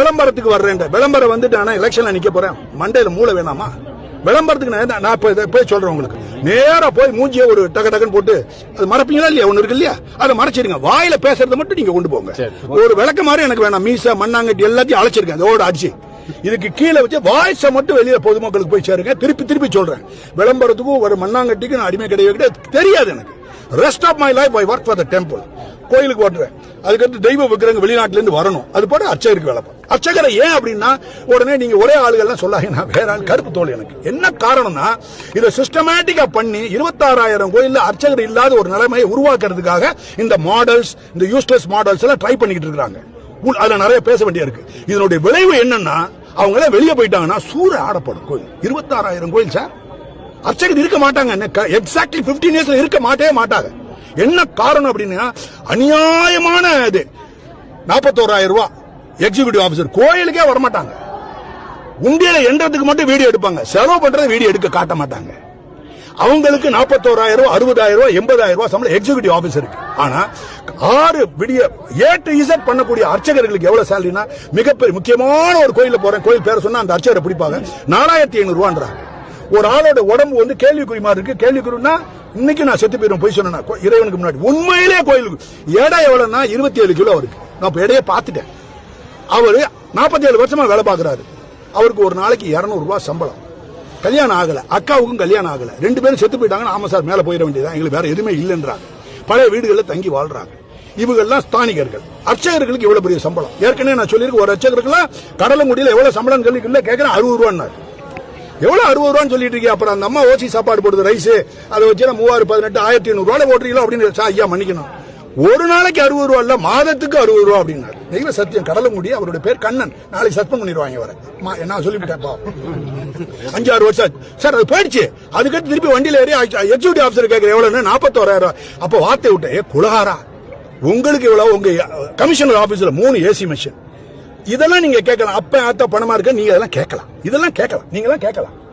விளம்பரத்துக்கு வர்றேன் விளம்பரம் வந்துட்டு ஆனா எலெக்ஷன்ல நிக்க போறேன். மண்டையில மூளை வேணாமா? விளம்பரத்துக்கு நான் நான் போய் சொல்றேன் உங்களுக்கு. நேரா போய் மூஞ்சிய ஒரு டக டக்குன்னு போட்டு அது மறப்பீங்களா இல்லையா? ஒண்ணு இருக்கு இல்லையா? அதை மறைச்சிருங்க. வாயில பேசுறதை மட்டும் நீங்க கொண்டு போங்க. ஒரு விளக்க மாதிரி எனக்கு வேணாம். மீச மண்ணாங்கட்டி எல்லாத்தையும் அழைச்சிருக்கேன் அதோட அடிச்சு. இதுக்கு கீழே வச்சு வாய்ஸ மட்டும் வெளியில பொதுமக்களுக்கு போய் சேருங்க. திருப்பி திருப்பி சொல்றேன். விளம்பரத்துக்கும் ஒரு மண்ணாங்கட்டிக்கு நான் அடிமை கிடையவே கிடையாது. தெரியாது எனக்கு. Rest of my life I work for the temple கோயிலுக்கு ஓட்டுறேன் அதுக்கடுத்து தெய்வ விக்கிரங்க வெளிநாட்டுல இருந்து வரணும். அது போல அர்ச்சகருக்கு வேலை அர்ச்சகரை ஏன் அப்படின்னா உடனே நீங்க ஒரே ஆளுகள்லாம் சொல்லாங்க நான் வேற ஆள் கருப்பு தோல் எனக்கு. என்ன காரணம்னா இதை சிஸ்டமேட்டிக்கா பண்ணி இருபத்தாறாயிரம் கோயில்ல அர்ச்சகர் இல்லாத ஒரு நிலைமையை உருவாக்குறதுக்காக இந்த மாடல்ஸ் இந்த யூஸ்லெஸ் மாடல்ஸ் எல்லாம் ட்ரை பண்ணிக்கிட்டு இருக்காங்க உள்- அதுல நிறைய பேச வேண்டிய இருக்கு. இதனுடைய விளைவு என்னன்னா அவங்க எல்லாம் வெளியே போயிட்டாங்கன்னா சூற ஆடப்படும் கோயில். இருபத்தாறாயிரம் கோயில் சார். அர்ச்சகர் இருக்க மாட்டாங்க. எக்ஸாக்ட்லி 15 இயர்ஸ்ல இருக்க மாட்டே மாட்டாங்க. என்ன காரணம் அப்படின்னா அநியாயமான இது. நாற்பத்தோராயிரம் ரூபாய் எக்ஸிகியூட்டிவ் ஆபீசர் கோயிலுக்கே வரமாட்டாங்க. உண்டியல எண்றதுக்கு மட்டும் வீடியோ எடுப்பாங்க. செலவு பண்றது வீடியோ எடுக்க காட்ட மாட்டாங்க. அவங்களுக்கு நாற்பத்தோராயிரம் ரூபாய் அறுபதாயிரம் ரூபாய் எண்பதாயிரம் ரூபாய் சம்பளம் எக்ஸிகியூட்டிவ் ஆபீசருக்கு ஆனா ஆறு விடிய ஏ டு இசட் பண்ணக்கூடிய அர்ச்சகர்களுக்கு எவ்வளவு சேலரினா மிகப்பெரிய முக்கியமான ஒரு கோயில போறேன். கோயில் பேரை சொன்னா அந்த அர்ச்சகரை பிடிப்பாங்க. நாலாயிரத்தி ஐநூறு ரூபான்றாங்க. ஒரு ஆளோட உடம்பு வந்து கேள்விக்குறி மாதிரி இருக்கு. கேள்விக்குறினா இன்னைக்கு நான் செத்து போயிடும் போய் சொன்னா இறைவனுக்கு முன்னாடி. உண்மையிலே கோயிலுக்கு. எடை எவ்வளவுன்னா இருபத்தி ஏழு கிலோ அவருக்கு நான் இப்ப எடையை பார்த்துட்டேன். அவரு 47 ஏழு வருஷமா வேலை பார்க்கறாரு. அவருக்கு ஒரு நாளைக்கு 200 ரூபாய் சம்பளம். கல்யாணம் ஆகல. அக்காவுக்கும் கல்யாணம் ஆகல. ரெண்டு பேரும் செத்து போயிட்டாங்கன்னா ஆமா சார் மேல போயிட வேண்டியதான் எங்களுக்கு வேற எதுவுமே இல்லைன்றாங்க. பழைய வீடுகளில் தங்கி வாழ்றாங்க. இவங்கெல்லாம் ஸ்தானிகர்கள். அர்ச்சகர்களுக்கு இவ்வளவு பெரிய சம்பளம். ஏற்கனவே நான் சொல்லியிருக்கேன் ஒரு அர்ச்சகருக்குலாம் கடலங்குடியில் எவ்வளவு சம்பளம் கேள்வி இல்ல கேட்கறேன் அறுபது ரூபான்னாரு. எவ்வளவு அறுபது ரூபான்னு சொல்லிட்டு இருக்கீங்க? அப்புறம் அந்த அம்மா ஓசி சாப்பாடு போடுது ரைஸ் அதை வச்சு மூவாயிரம் பதினெட்டு ஆயிரத்தி ஐநூறு ரூபாய் ஓட்டுறீங்களா அப்படின்னு ஐயா மன்னிக்கணும். ஒரு நாளைக்கு அறுபது ரூபா இல்ல மாதத்துக்கு அறுபது ரூபா அப்படின்னாரு. தெய்வ சத்தியம் கடலங்குடி அவருடைய பேர் கண்ணன். நாளைக்கு சஸ்பெண்ட் பண்ணிடுவாங்க வர மா- நான் சொல்லிவிட்டேன் பாவம். அஞ்சாறு வருஷம் சார் அது போயிடுச்சு. அதுக்கடுத்து திருப்பி வண்டியில ஏறி எக்ஸிகூட்டிவ் ஆஃபீஸர் கேட்கற எவ்வளவுன்னு நாற்பத்தோராயிரம் அப்ப வார்த்தை விட்டேன் ஏ குலகாரா உங்களுக்கு இவ்வளவு உங்க கமிஷனர் ஆபீஸ்ல மூணு ஏசி மிஷின் இதெல்லாம் நீங்க கேட்கலாம். அப்ப ஆத்த பணமா இருக்க நீங்க இதெல்லாம் கேட்கலாம். இதெல்லாம் கேட்கலாம். நீங்க எல்லாம் கேட்கலாம்.